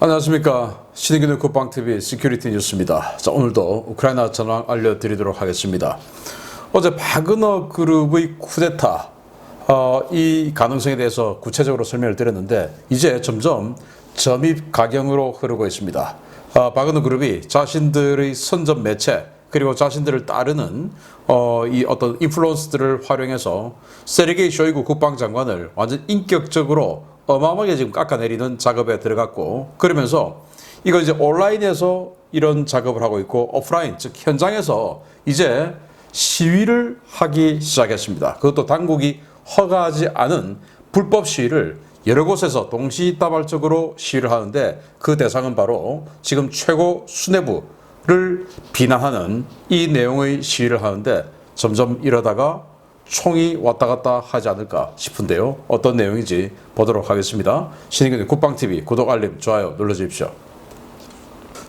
안녕하십니까 신의균의 국방TV 시큐리티 뉴스입니다. 자 오늘도 우크라이나 전황 알려드리도록 하겠습니다. 어제 바그너 그룹의 쿠데타 어, 이 가능성에 대해서 구체적으로 설명을 드렸는데 이제 점점 점입 가경으로 흐르고 있습니다. 어, 바그너 그룹이 자신들의 선전 매체 그리고 자신들을 따르는 어, 이 어떤 인플루언스들을 활용해서 세르게이 쇼이구 국방장관을 완전 인격적으로 어마어마하게 지금 깎아내리는 작업에 들어갔고 그러면서 이거 이제 온라인에서 이런 작업을 하고 있고 오프라인 즉 현장에서 이제 시위를 하기 시작했습니다. 그것도 당국이 허가하지 않은 불법 시위를 여러 곳에서 동시다발적으로 시위를 하는데 그 대상은 바로 지금 최고 수뇌부를 비난하는 이 내용의 시위를 하는데 점점 이러다가 총이 왔다 갔다 하지 않을까 싶은데요. 어떤 내용인지 보도록 하겠습니다. 신인근의 국방TV 구독, 알림, 좋아요 눌러주십시오.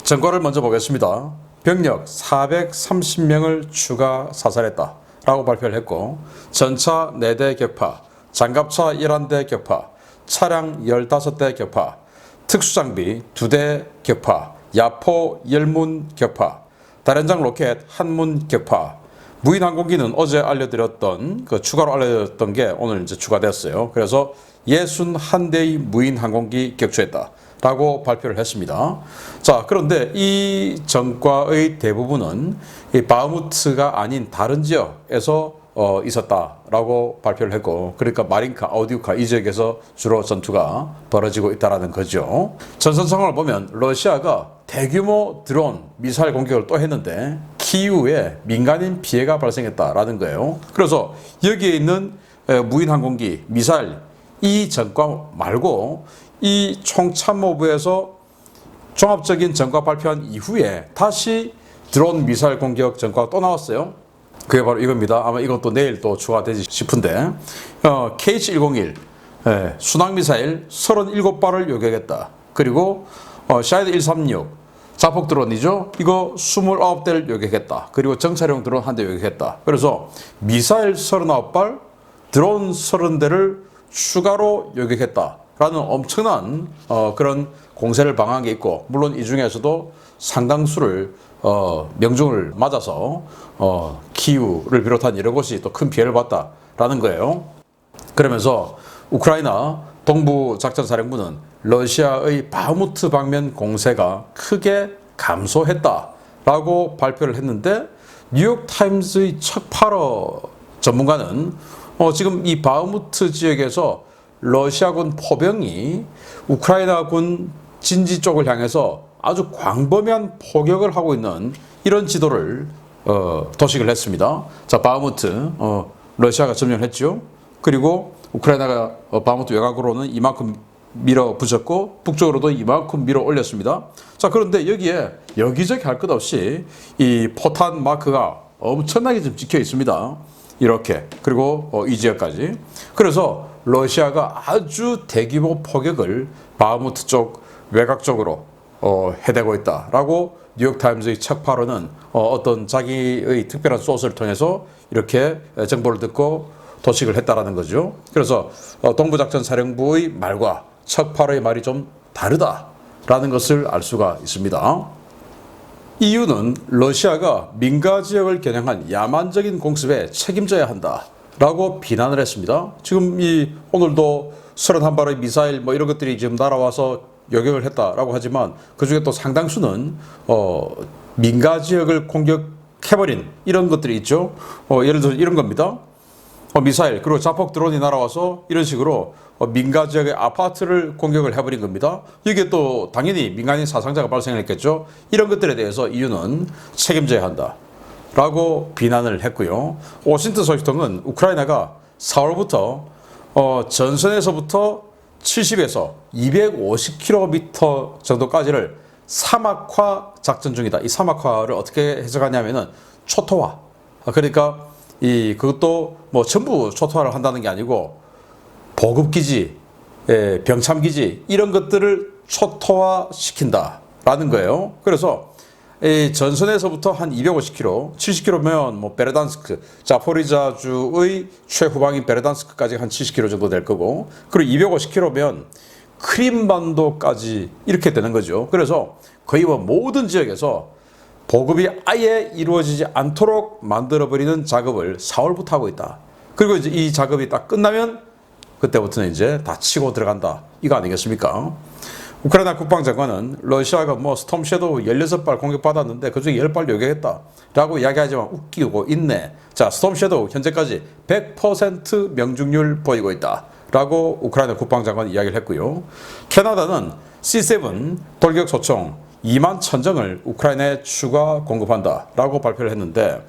전과를 먼저 보겠습니다. 병력 430명을 추가 사살했다. 라고 발표를 했고, 전차 4대 격파, 장갑차 11대 격파, 차량 15대 격파, 특수장비 2대 격파, 야포 열문 격파, 다련장 로켓 한문 격파, 무인 항공기는 어제 알려드렸던 그 추가로 알려드렸던 게 오늘 이제 추가됐어요. 그래서 61대의 무인 항공기 격추했다. 라고 발표를 했습니다. 자, 그런데 이 전과의 대부분은 이 바흐무트가 아닌 다른 지역에서 어, 있었다라고 발표를 했고, 그러니까 마린카, 아우디우카 이 지역에서 주로 전투가 벌어지고 있다라는 거죠. 전선 상황을 보면 러시아가 대규모 드론 미사일 공격을 또 했는데 키이우에 민간인 피해가 발생했다라는 거예요. 그래서 여기에 있는 에, 무인 항공기, 미사일 이 전과 말고 이 총참모부에서 종합적인 전과 발표한 이후에 다시 드론 미사일 공격 전과가 또 나왔어요. 그게 바로 이겁니다. 아마 이것도 내일 또 추가되지 싶은데 어, KH-101 예, 순항미사일 37발을 요격했다. 그리고 어, 샤이드 136 자폭 드론이죠. 이거 29대를 요격했다. 그리고 정찰용 드론 한 대 요격했다. 그래서 미사일 39발, 드론 30대를 추가로 요격했다. 라는 엄청난 어, 그런 공세를 방한 게 있고 물론 이 중에서도 상당수를 어, 명중을 맞아서 어, 키우를 비롯한 여러 곳이 또 큰 피해를 봤다라는 거예요. 그러면서 우크라이나 동부 작전 사령부는 러시아의 바흐무트 방면 공세가 크게 감소했다라고 발표를 했는데 뉴욕 타임즈의 척파러 전문가는 어, 지금 이 바흐무트 지역에서 러시아군 포병이 우크라이나군 진지 쪽을 향해서 아주 광범위한 포격을 하고 있는 이런 지도를 어, 도식을 했습니다. 자, 바흐무트 어, 러시아가 점령했죠. 그리고 우크라이나가 어, 바흐무트 외곽으로는 이만큼 밀어 붙였고 북쪽으로도 이만큼 밀어 올렸습니다. 자, 그런데 여기에 여기저기 할 것 없이 이 포탄 마크가 엄청나게 좀 찍혀 있습니다. 이렇게 그리고 어, 이 지역까지. 그래서 러시아가 아주 대규모 포격을 바흐무트 쪽 외곽 쪽으로 어, 해대고 있다라고 뉴욕타임즈의 척파로는 어, 어떤 자기의 특별한 소스를 통해서 이렇게 정보를 듣고 도식을 했다라는 거죠. 그래서 어, 동부작전 사령부의 말과 척파로의 말이 좀 다르다라는 것을 알 수가 있습니다. 이유는 러시아가 민가 지역을 겨냥한 야만적인 공습에 책임져야 한다 라고 비난을 했습니다. 지금 이 오늘도 31발의 미사일 뭐 이런 것들이 지금 날아와서 요격을 했다라고 하지만 그 중에 또 상당수는 어 민가 지역을 공격해버린 이런 것들이 있죠. 어 예를 들어 이런 겁니다. 어, 미사일 그리고 자폭 드론이 날아와서 이런 식으로 어, 민가 지역의 아파트를 공격을 해버린 겁니다. 이게 또 당연히 민간인 사상자가 발생했겠죠. 이런 것들에 대해서 이유는 책임져야 한다. 라고 비난을 했고요. 오신트 소식통은 우크라이나가 4월부터 어, 전선에서부터 70에서 250km 정도까지를 사막화 작전 중이다. 이 사막화를 어떻게 해석하냐면은 초토화. 그러니까 이 그것도 뭐 전부 초토화를 한다는 게 아니고 보급기지, 예, 병참기지 이런 것들을 초토화 시킨다라는 거예요. 그래서 이 전선에서부터 한 250km, 70km면 뭐 베르단스크, 자포리자주의 최후방인 베르단스크까지 한 70km 정도 될 거고, 그리고 250km면 크림반도까지 이렇게 되는 거죠. 그래서 거의 뭐 모든 지역에서 보급이 아예 이루어지지 않도록 만들어버리는 작업을 4월부터 하고 있다. 그리고 이제 이 작업이 딱 끝나면 그때부터는 이제 다 치고 들어간다. 이거 아니겠습니까? 우크라이나 국방장관은 러시아가 뭐 스톰 섀도우 16발 공격받았는데 그중에 10발 요격했다. 라고 이야기하지만 웃기고 있네. 자, 스톰 섀도우 현재까지 100% 명중률 보이고 있다. 라고 우크라이나 국방장관이 이야기를 했고요. 캐나다는 C7 돌격 소총 2만 천정을 우크라이나에 추가 공급한다. 라고 발표를 했는데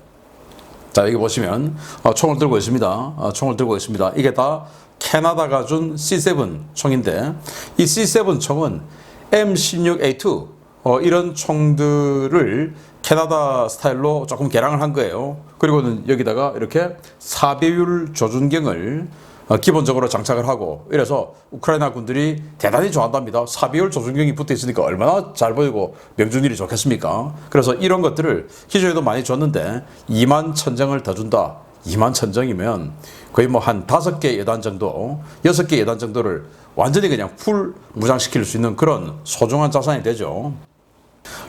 자 여기 보시면 어, 총을 들고 있습니다. 어, 총을 들고 있습니다. 이게 다 캐나다가 준 C7 총인데 이 C7 총은 M16A2 어, 이런 총들을 캐나다 스타일로 조금 개량을 한 거예요. 그리고는 여기다가 이렇게 4배율 조준경을 어, 기본적으로 장착을 하고 이래서 우크라이나 군들이 대단히 좋아한답니다. 4배율 조준경이 붙어 있으니까 얼마나 잘 보이고 명중률이 좋겠습니까? 그래서 이런 것들을 기존에도 많이 줬는데 2만 천정을 더 준다. 2만 천정이면 거의 뭐 한 다섯 개 예단 정도, 여섯 개 예단 정도를 완전히 그냥 풀 무장시킬 수 있는 그런 소중한 자산이 되죠.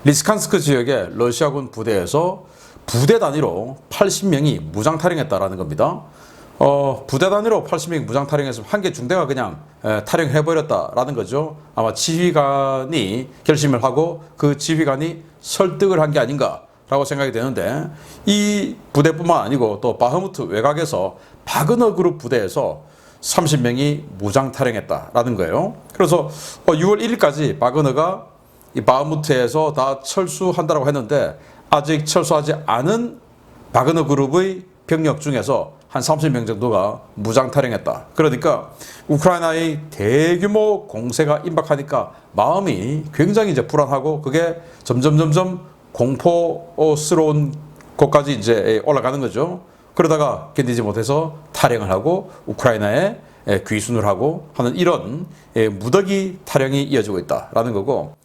리스칸스크 지역의 러시아군 부대에서 부대 단위로 80명이 무장 탈영했다라는 겁니다. 어, 부대 단위로 80명이 무장 탈영했으면 한 개 중대가 그냥 에, 탈영해버렸다라는 거죠. 아마 지휘관이 결심을 하고 그 지휘관이 설득을 한 게 아닌가 라고 생각이 되는데 이 부대뿐만 아니고 또 바흐무트 외곽에서 바그너 그룹 부대에서 30명이 무장 탈영했다라는 거예요. 그래서 6월 1일까지 바그너가 이 바흐무트에서 다 철수한다고 했는데 아직 철수하지 않은 바그너 그룹의 병력 중에서 한 30명 정도가 무장 탈영했다. 그러니까 우크라이나의 대규모 공세가 임박하니까 마음이 굉장히 이제 불안하고 그게 점점 점점 공포스러운 곳까지 이제 올라가는 거죠. 그러다가 견디지 못해서 탈영을 하고 우크라이나에 귀순을 하고 하는 이런 무더기 탈영이 이어지고 있다라는 거고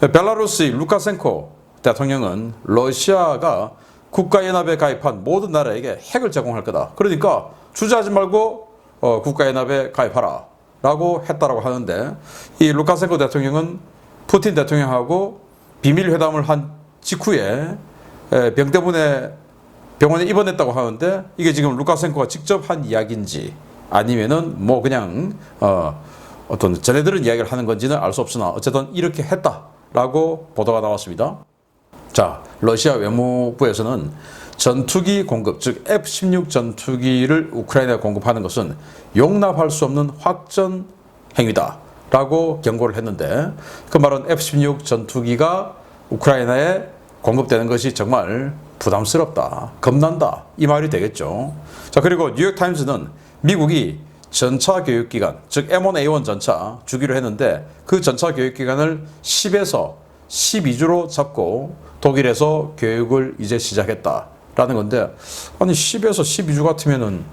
벨라루스의 루카센코 대통령은 러시아가 국가연합에 가입한 모든 나라에게 핵을 제공할 거다. 그러니까 주저하지 말고 어, 국가연합에 가입하라. 라고 했다라고 하는데 이 루카센코 대통령은 푸틴 대통령하고 비밀 회담을 한 직후에 에, 병 때문에 병원에 입원했다고 하는데 이게 지금 루카센코가 직접 한 이야기인지 아니면은 뭐 그냥 어, 어떤 전애들은 이야기를 하는 건지는 알 수 없으나 어쨌든 이렇게 했다라고 보도가 나왔습니다. 자, 러시아 외무부에서는 전투기 공급, 즉 F-16 전투기를 우크라이나에 공급하는 것은 용납할 수 없는 확전 행위다. 라고 경고를 했는데 그 말은 F-16 전투기가 우크라이나에 공급되는 것이 정말 부담스럽다. 겁난다. 이 말이 되겠죠. 자, 그리고 뉴욕타임즈는 미국이 전차 교육기간, 즉 M1A1 전차 주기로 했는데 그 전차 교육기간을 10에서 12주로 잡고 독일에서 교육을 이제 시작했다라는 건데 아니 10에서 12주 같으면은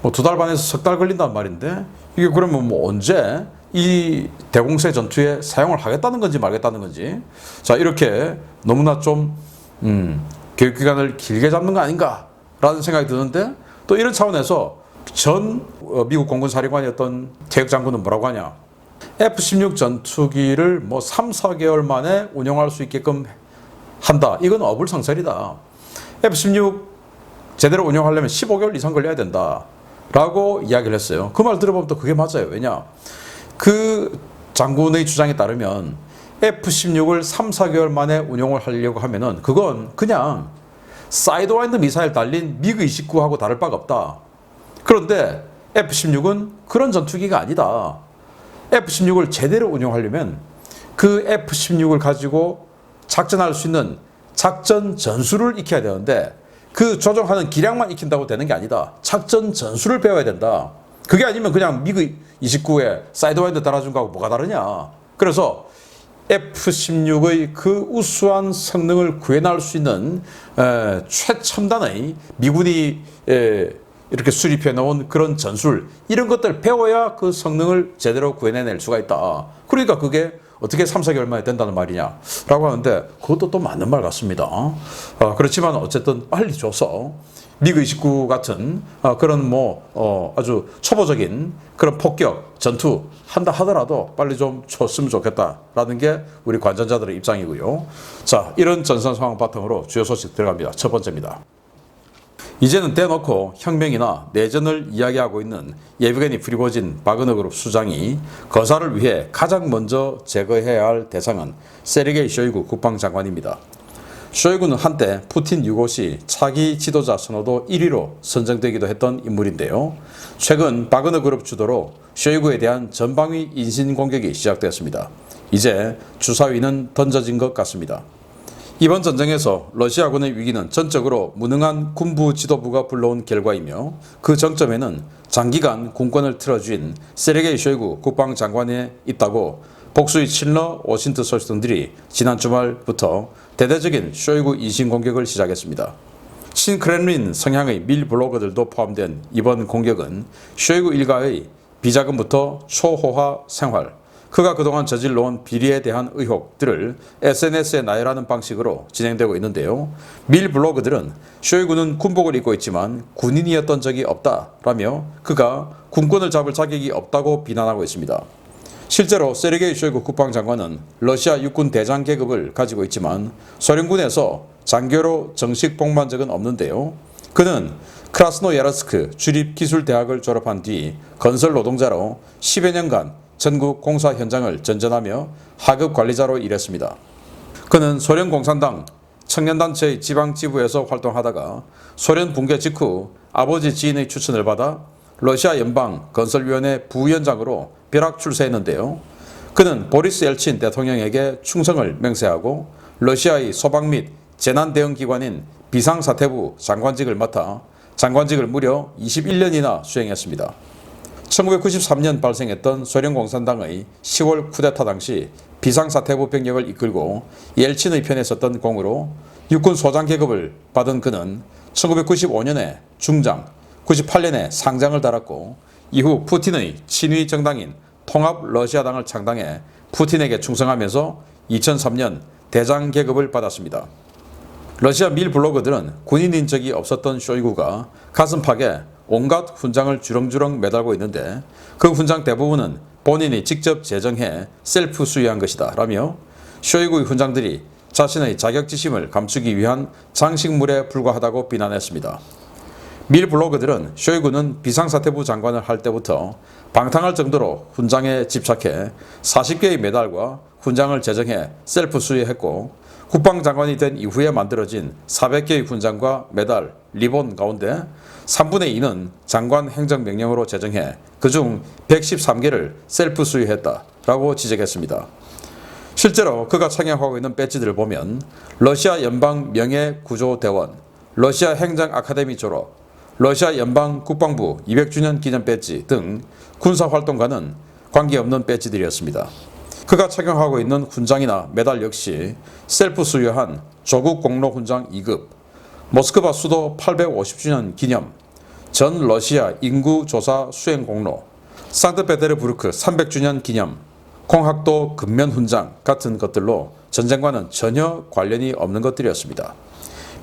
뭐 두 달 반에서 석 달 걸린단 말인데 이게 그러면 뭐 언제 이 대공세 전투에 사용을 하겠다는 건지 말겠다는 건지 자 이렇게 너무나 좀 음, 교육 기간을 길게 잡는 거 아닌가라는 생각이 드는데 또 이런 차원에서 전 어, 미국 공군 사령관이었던 태극 장군은 뭐라고 하냐 F-16 전투기를 뭐 3, 4개월 만에 운영할 수 있게끔 한다. 이건 어불성설이다. F-16 제대로 운영하려면 15개월 이상 걸려야 된다. 라고 이야기를 했어요. 그 말 들어보면 또 그게 맞아요. 왜냐? 그 장군의 주장에 따르면 F-16을 3, 4개월 만에 운용을 하려고 하면은 그건 그냥 사이드와인드 미사일 달린 미그 29하고 다를 바가 없다. 그런데 F-16은 그런 전투기가 아니다. F-16을 제대로 운용하려면 그 F-16을 가지고 작전할 수 있는 작전 전술을 익혀야 되는데 그 조정하는 기량만 익힌다고 되는 게 아니다. 작전 전술을 배워야 된다. 그게 아니면 그냥 미그 29에 사이드와인드 달아준 거하고 뭐가 다르냐. 그래서 F-16의 그 우수한 성능을 구현할 수 있는 에, 최첨단의 미군이 에, 이렇게 수립해 놓은 그런 전술 이런 것들 배워야 그 성능을 제대로 구현해낼 수가 있다. 그러니까 그게 어떻게 3, 4개월 만에 된다는 말이냐라고 하는데 그것도 또 맞는 말 같습니다. 어, 그렇지만 어쨌든 빨리 줘서 미그 29 같은 어, 그런 뭐 어, 아주 초보적인 그런 폭격 전투 한다 하더라도 빨리 좀 줬으면 좋겠다라는 게 우리 관전자들의 입장이고요. 자, 이런 전선 상황 바탕으로 주요 소식 들어갑니다. 첫 번째입니다. 이제는 대놓고 혁명이나 내전을 이야기하고 있는 예브게니 프리고진 바그너 그룹 수장이 거사를 위해 가장 먼저 제거해야 할 대상은 세르게이 쇼이구 국방장관입니다. 쇼이구는 한때 푸틴 유고 시 차기 지도자 선호도 1위로 선정되기도 했던 인물인데요. 최근 바그너 그룹 주도로 쇼이구에 대한 전방위 인신 공격이 시작되었습니다. 이제 주사위는 던져진 것 같습니다. 이번 전쟁에서 러시아군의 위기는 전적으로 무능한 군부 지도부가 불러온 결과이며 그 정점에는 장기간 군권을 틀어쥔 세르게이 쇼이구 국방장관에 있다고 복수의 칠러 워신트 소식 등들이 지난 주말부터 대대적인 쇼이구 인신 공격을 시작했습니다. 친크렘린 성향의 밀 블로거들도 포함된 이번 공격은 쇼이구 일가의 비자금부터 초호화 생활, 그가 그동안 저질러온 비리에 대한 의혹들을 SNS에 나열하는 방식으로 진행되고 있는데요. 밀 블로그들은 쇼이구는 군복을 입고 있지만 군인이었던 적이 없다라며 그가 군권을 잡을 자격이 없다고 비난하고 있습니다. 실제로 세르게이 쇼이구 국방장관은 러시아 육군 대장 계급을 가지고 있지만 소련군에서 장교로 정식 복무한 적은 없는데요. 그는 크라스노야르스크 주립기술대학을 졸업한 뒤 건설 노동자로 10여 년간 전국 공사 현장을 전전하며 하급 관리자로 일했습니다. 그는 소련 공산당 청년단체의 지방 지부에서 활동하다가 소련 붕괴 직후 아버지 지인의 추천을 받아 러시아 연방 건설위원회 부위원장으로 벼락 출세했는데요. 그는 보리스 엘친 대통령에게 충성을 맹세하고 러시아의 소방 및 재난 대응 기관인 비상사태부 장관직을 맡아 장관직을 무려 21년이나 수행했습니다. 1993년 발생했던 소련 공산당의 10월 쿠데타 당시 비상사태부 병력을 이끌고 옐친의 편에 섰던 공으로 육군 소장 계급을 받은 그는 1995년에 중장, 98년에 상장을 달았고 이후 푸틴의 친위 정당인 통합 러시아당을 창당해 푸틴에게 충성하면서 2003년 대장 계급을 받았습니다. 러시아 밀 블로거들은 군인인 적이 없었던 쇼이구가 가슴팍에 온갖 훈장을 주렁주렁 매달고 있는데 그 훈장 대부분은 본인이 직접 제정해 셀프 수여한 것이다 라며 쇼이구의 훈장들이 자신의 자격지심을 감추기 위한 장식물에 불과하다고 비난했습니다. 밀 블로거들은 쇼이구는 비상사태부 장관을 할 때부터 방탕할 정도로 훈장에 집착해 40개의 메달과 훈장을 제정해 셀프 수여했고 국방장관이 된 이후에 만들어진 400개의 훈장과 메달, 리본 가운데 3분의 2는 장관 행정명령으로 제정해 그중 113개를 셀프 수여했다라고 지적했습니다. 실제로 그가 착용하고 있는 배지들을 보면 러시아 연방 명예 구조 대원, 러시아 행정 아카데미 졸업, 러시아 연방 국방부 200주년 기념 배지 등 군사 활동과는 관계없는 배지들이었습니다. 그가 착용하고 있는 훈장이나 메달 역시 셀프 수여한 조국 공로 훈장 2급, 모스크바 수도 850주년 기념, 전 러시아 인구 조사 수행 공로, 상트페테르부르크 300주년 기념, 공학도 근면 훈장 같은 것들로 전쟁과는 전혀 관련이 없는 것들이었습니다.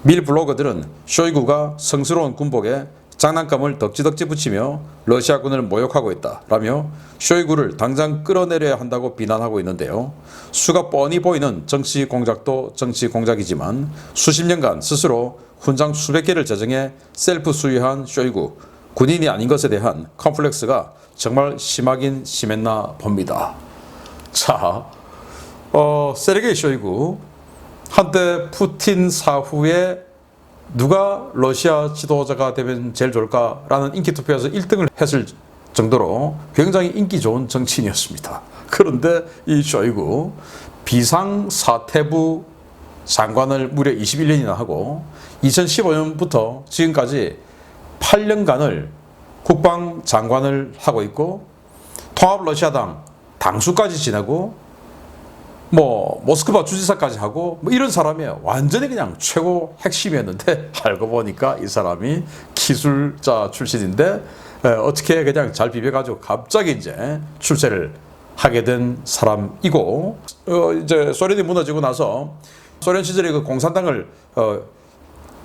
밀 블로거들은 쇼이구가 성스러운 군복에 장난감을 덕지덕지 붙이며 러시아군을 모욕하고 있다라며 쇼이구를 당장 끌어내려야 한다고 비난하고 있는데요. 수가 뻔히 보이는 정치 공작도 정치 공작이지만 수십 년간 스스로 훈장 수백 개를 제정해 셀프 수여한 쇼이구 군인이 아닌 것에 대한 컴플렉스가 정말 심하긴 심했나 봅니다. 자, 어, 세르게이 쇼이구 한때 푸틴 사후에 누가 러시아 지도자가 되면 제일 좋을까라는 인기 투표에서 1등을 했을 정도로 굉장히 인기 좋은 정치인이었습니다. 그런데 이 쇼이구 비상사태부 장관을 무려 21년이나 하고 2015년부터 지금까지 8년간을 국방장관을 하고 있고 통합 러시아당 당수까지 지내고 뭐 모스크바 주지사까지 하고 뭐 이런 사람이 완전히 그냥 최고 핵심이었는데 알고 보니까 이 사람이 기술자 출신인데 에, 어떻게 그냥 잘 비벼가지고 갑자기 이제 출세를 하게 된 사람이고 어, 이제 소련이 무너지고 나서 소련 시절에 그 공산당을 어,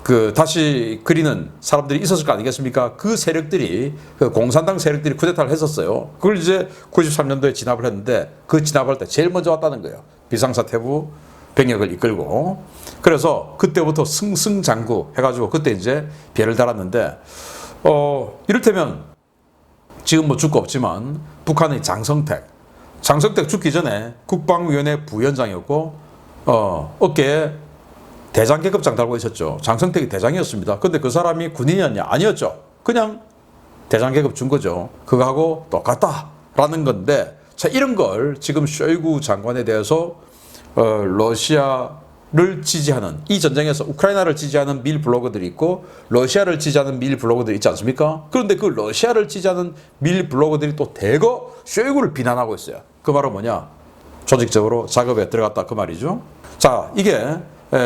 그 다시 그리는 사람들이 있었을 거 아니겠습니까? 그 세력들이 그 공산당 세력들이 쿠데타를 했었어요. 그걸 이제 93년도에 진압을 했는데 그 진압할 때 제일 먼저 왔다는 거예요. 비상사태부 병력을 이끌고 그래서 그때부터 승승장구 해가지고 그때 이제 배를 달았는데 어 이를테면 지금 뭐 죽고 없지만 북한의 장성택 장성택 죽기 전에 국방위원회 부위원장이었고 어 어깨에 대장 계급장 달고 있었죠. 장성택이 대장이었습니다. 근데 그 사람이 군인이었냐? 아니었죠. 그냥 대장 계급 준 거죠. 그거하고 똑같다라는 건데 자 이런 걸 지금 쇼이구 장관에 대해서 어, 러시아를 지지하는 이 전쟁에서 우크라이나를 지지하는 밀 블로거들이 있고 러시아를 지지하는 밀 블로거들이 있지 않습니까? 그런데 그 러시아를 지지하는 밀 블로거들이 또 대거 쇼이구를 비난하고 있어요. 그 말은 뭐냐? 조직적으로 작업에 들어갔다 그 말이죠. 자 이게 에,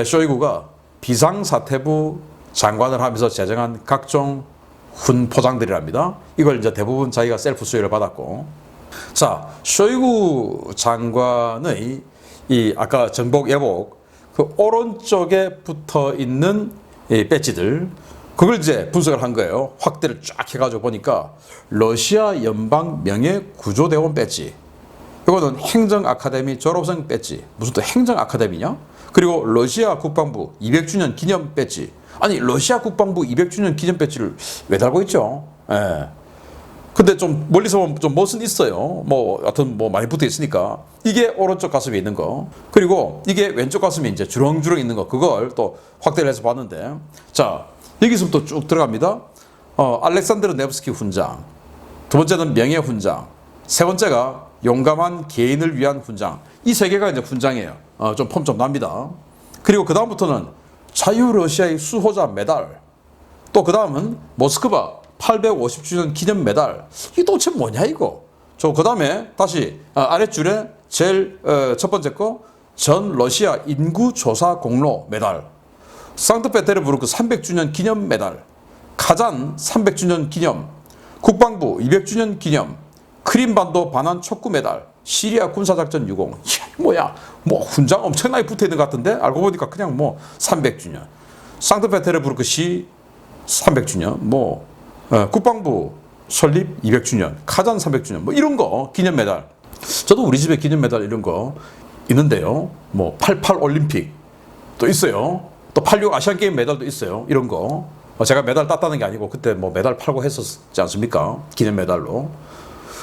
쇼이구가 비상사태부 장관을 하면서 제정한 각종 훈 포장들이랍니다. 이걸 이제 대부분 자기가 셀프 수혜를 받았고, 자 쇼이구 장관의 이 아까 정복 예복 그 오른쪽에 붙어 있는 이 배지들 그걸 이제 분석을 한 거예요. 확대를 쫙 해가지고 보니까 러시아 연방 명예 구조대원 배지. 이거는 행정 아카데미 졸업생 배지. 무슨 또 행정 아카데미냐? 그리고 러시아 국방부 200주년 기념 배지. 아니 러시아 국방부 200주년 기념 배지를 왜 달고 있죠? 예. 근데 좀 멀리서 보면 좀 멋은 있어요. 뭐 하여튼 뭐 많이 붙어 있으니까 이게 오른쪽 가슴에 있는 거 그리고 이게 왼쪽 가슴에 이제 주렁주렁 있는 거 그걸 또 확대를 해서 봤는데 자 여기서부터 쭉 들어갑니다. 어 알렉산드르 네브스키 훈장 두 번째는 명예 훈장 세 번째가 용감한 개인을 위한 훈장 이 세 개가 이제 훈장이에요. 어, 좀 폼 좀 납니다. 그리고 그 다음부터는 자유 러시아의 수호자 메달 또 그 다음은 모스크바 850주년 기념 메달. 이게 도대체 뭐냐 이거? 저 그 다음에 다시 아, 아랫줄에 제일 어, 첫 번째 거 전 러시아 인구 조사 공로 메달. 상트페테르부르크 300주년 기념 메달. 카잔 300주년 기념. 국방부 200주년 기념. 크림반도 반환 촉구 메달. 시리아 군사작전 유공. 이야, 뭐야? 뭐 훈장 엄청나게 붙어 있는 것 같은데 알고 보니까 그냥 뭐 300주년. 상트페테르부르크 시 300주년. 뭐 어, 국방부 설립 200주년, 카잔 300주년, 뭐 이런 거 기념 메달. 저도 우리 집에 기념 메달 이런 거 있는데요. 뭐 88 올림픽 또 있어요. 또 86 아시안 게임 메달도 있어요. 이런 거. 어, 제가 메달 땄다는 게 아니고 그때 뭐 메달 팔고 했었지 않습니까? 기념 메달로.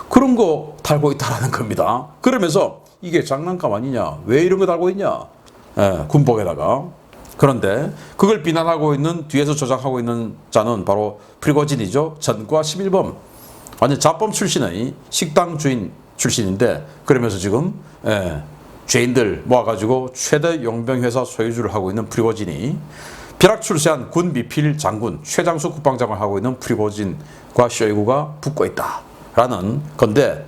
그런 거 달고 있다라는 겁니다. 그러면서 이게 장난감 아니냐? 왜 이런 거 달고 있냐? 예, 군복에다가. 그런데 그걸 비난하고 있는 뒤에서 조작하고 있는 자는 바로 프리고진이죠. 전과 11범. 완전 자범 출신의 식당 주인 출신인데 그러면서 지금 예, 죄인들 모아가지고 최대 용병회사 소유주를 하고 있는 프리고진이 벼락 출세한 군 미필 장군 최장수 국방장을 하고 있는 프리고진과 쇼이구가 붙고 있다 라는 건데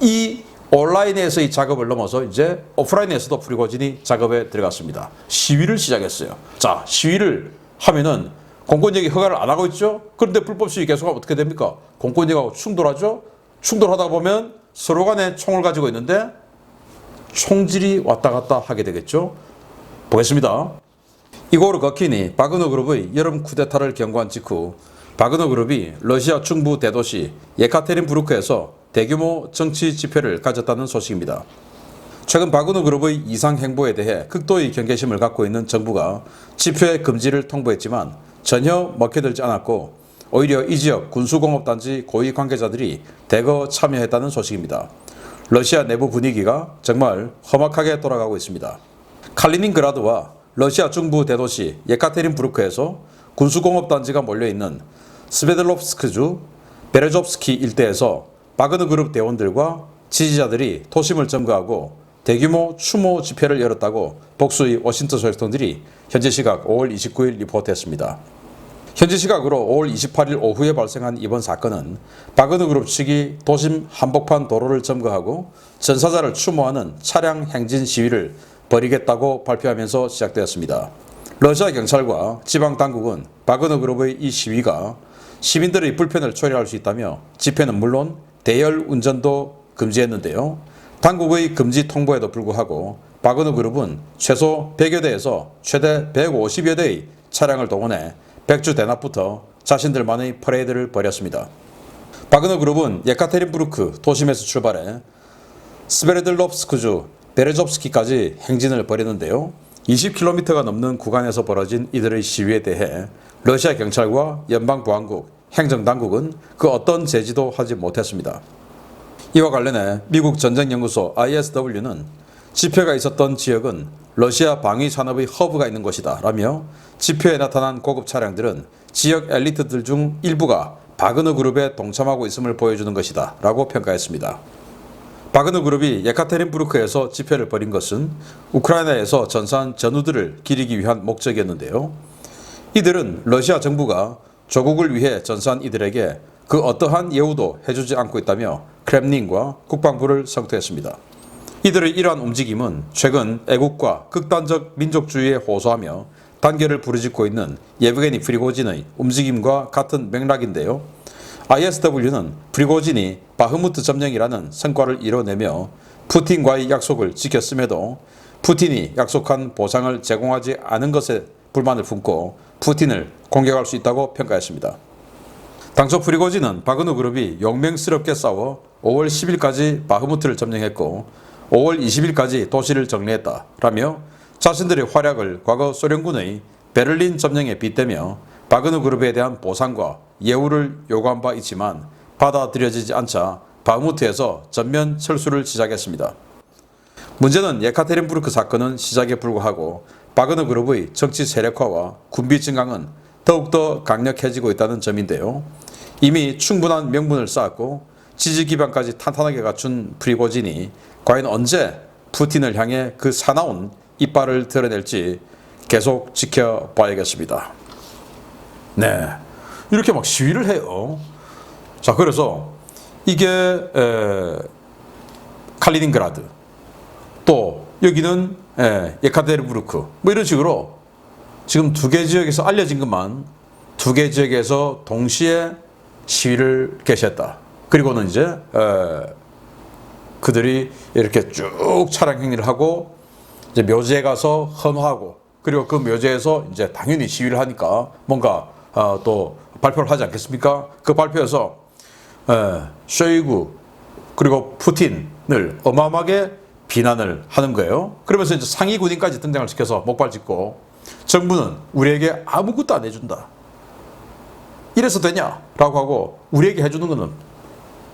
이 온라인에서의 작업을 넘어서 이제 오프라인에서도 프리고진이 작업에 들어갔습니다. 시위를 시작했어요. 자, 시위를 하면은 공권력이 허가를 안 하고 있죠. 그런데 불법 시위 계속하면 어떻게 됩니까? 공권력하고 충돌하죠. 충돌하다 보면 서로 간에 총을 가지고 있는데 총질이 왔다 갔다 하게 되겠죠. 보겠습니다. 이고르 거킨이 바그너 그룹의 여름 쿠데타를 경고한 직후 바그너 그룹이 러시아 중부 대도시 예카테린부르크에서 대규모 정치 집회를 가졌다는 소식입니다. 최근 바그너 그룹의 이상 행보에 대해 극도의 경계심을 갖고 있는 정부가 집회 금지를 통보했지만 전혀 먹혀들지 않았고 오히려 이 지역 군수공업단지 고위 관계자들이 대거 참여했다는 소식입니다. 러시아 내부 분위기가 정말 험악하게 돌아가고 있습니다. 칼리닝그라드와 러시아 중부 대도시 예카테린부르크에서 군수공업단지가 몰려있는 스베들롭스크주 베레조프스키 일대에서 바그너 그룹 대원들과 지지자들이 도심을 점거하고 대규모 추모 집회를 열었다고 복수의 워싱턴 소식통들이 현재 시각 5월 29일 리포트했습니다. 현지 시각으로 5월 28일 오후에 발생한 이번 사건은 바그너 그룹 측이 도심 한복판 도로를 점거하고 전사자를 추모하는 차량 행진 시위를 벌이겠다고 발표하면서 시작되었습니다. 러시아 경찰과 지방 당국은 바그너 그룹의 이 시위가 시민들의 불편을 초래할 수 있다며 집회는 물론 대열 운전도 금지했는데요. 당국의 금지 통보에도 불구하고 바그너 그룹은 최소 100여 대에서 최대 150여 대의 차량을 동원해 백주 대낮부터 자신들만의 퍼레이드를 벌였습니다. 바그너 그룹은 예카테린부르크 도심에서 출발해 스베르들롭스크주 베레좁스키까지 행진을 벌이는데요. 20km가 넘는 구간에서 벌어진 이들의 시위에 대해 러시아 경찰과 연방보안국, 행정당국은 그 어떤 제지도 하지 못했습니다. 이와 관련해 미국 전쟁연구소 ISW는 집회가 있었던 지역은 러시아 방위 산업의 허브가 있는 곳이다 라며 집회에 나타난 고급 차량들은 지역 엘리트들 중 일부가 바그너 그룹에 동참하고 있음을 보여주는 것이다 라고 평가했습니다. 바그너 그룹이 예카테린부르크에서 집회를 벌인 것은 우크라이나에서 전사한 전우들을 기리기 위한 목적이었는데요. 이들은 러시아 정부가 조국을 위해 전사한 이들에게 그 어떠한 예우도 해주지 않고 있다며 크렘린과 국방부를 성토했습니다. 이들의 이러한 움직임은 최근 애국과 극단적 민족주의에 호소하며 단결을 부르짖고 있는 예브게니 프리고진의 움직임과 같은 맥락인데요. ISW는 프리고진이 바흐무트 점령이라는 성과를 이뤄내며 푸틴과의 약속을 지켰음에도 푸틴이 약속한 보상을 제공하지 않은 것에 불만을 품고 푸틴을 공격할 수 있다고 평가했습니다. 당초 프리고진은 바그너 그룹이 용맹스럽게 싸워 5월 10일까지 바흐무트를 점령했고 5월 20일까지 도시를 정리했다라며 자신들의 활약을 과거 소련군의 베를린 점령에 빗대며 바그너 그룹에 대한 보상과 예우를 요구한 바 있지만 받아들여지지 않자 바흐무트에서 전면 철수를 시작했습니다. 문제는 예카테린부르크 사건은 시작에 불과하고 바그너 그룹의 정치 세력화와 군비 증강은 더욱더 강력해지고 있다는 점인데요. 이미 충분한 명분을 쌓았고 지지 기반까지 탄탄하게 갖춘 프리고진이 과연 언제 푸틴을 향해 그 사나운 이빨을 드러낼지 계속 지켜봐야겠습니다. 네. 이렇게 막 시위를 해요. 자, 그래서 이게 에, 칼리닌그라드 또 여기는 에, 예카테르부르크 뭐 이런 식으로 지금 두 개 지역에서 알려진 것만 두 개 지역에서 동시에 시위를 개시했다. 그리고는 이제 에, 그들이 이렇게 쭉 차량 행리를 하고 이제 묘지에 가서 헌화하고 그리고 그 묘지에서 이제 당연히 시위를 하니까 뭔가 어, 또 발표를 하지 않겠습니까? 그 발표에서 에, 쇼이구 그리고 푸틴을 어마어마하게 비난을 하는 거예요. 그러면서 이제 상위 군인까지 등장을 시켜서 목발짓고 정부는 우리에게 아무것도 안 해준다. 이래서 되냐라고 하고 우리에게 해주는 거는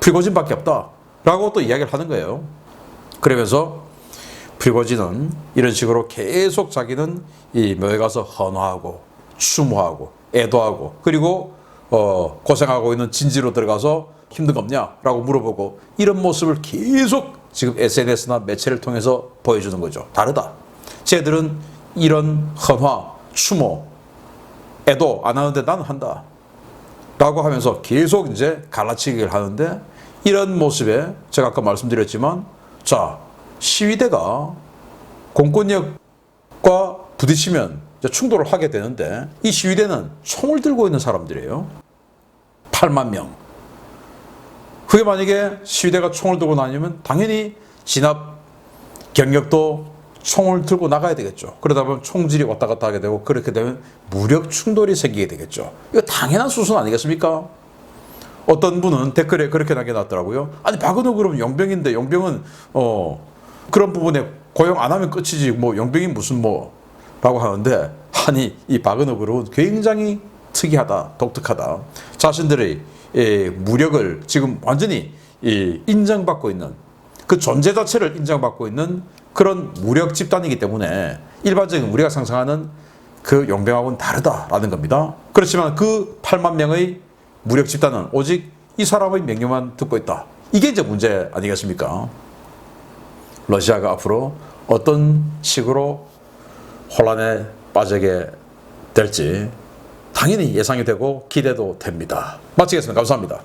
프리고진밖에 없다라고 또 이야기를 하는 거예요. 그러면서 프리고진은 이런 식으로 계속 자기는 이 묘에 가서 헌화하고 추모하고 애도하고 그리고 어, 고생하고 있는 진지로 들어가서 힘든 거 없냐라고 물어보고 이런 모습을 계속 지금 SNS나 매체를 통해서 보여주는 거죠. 다르다. 쟤들은 이런 헌화, 추모, 애도 안 하는데 나는 한다. 라고 하면서 계속 이제 갈라치기를 하는데 이런 모습에 제가 아까 말씀드렸지만 자 시위대가 공권력과 부딪히면 충돌을 하게 되는데 이 시위대는 총을 들고 있는 사람들이에요. 8만 명. 그게 만약에 시위대가 총을 들고 다니면 당연히 진압 경력도 총을 들고 나가야 되겠죠. 그러다 보면 총질이 왔다 갔다 하게 되고 그렇게 되면 무력 충돌이 생기게 되겠죠. 이거 당연한 수순 아니겠습니까? 어떤 분은 댓글에 그렇게 남겨놨더라고요. 아니 박은호 그러면 용병인데 용병은 어 그런 부분에 고용 안 하면 끝이지 뭐 용병이 무슨 뭐 라고 하는데 아니 이 박은호 그룹은 굉장히 특이하다 독특하다 자신들의 예, 무력을 지금 완전히 이 인정받고 있는 그 존재 자체를 인정받고 있는 그런 무력 집단이기 때문에 일반적인 우리가 상상하는 그 용병하고는 다르다라는 겁니다. 그렇지만 그 8만 명의 무력 집단은 오직 이 사람의 명령만 듣고 있다. 이게 이제 문제 아니겠습니까? 러시아가 앞으로 어떤 식으로 혼란에 빠지게 될지 당연히 예상이 되고 기대도 됩니다. 마치겠습니다. 감사합니다.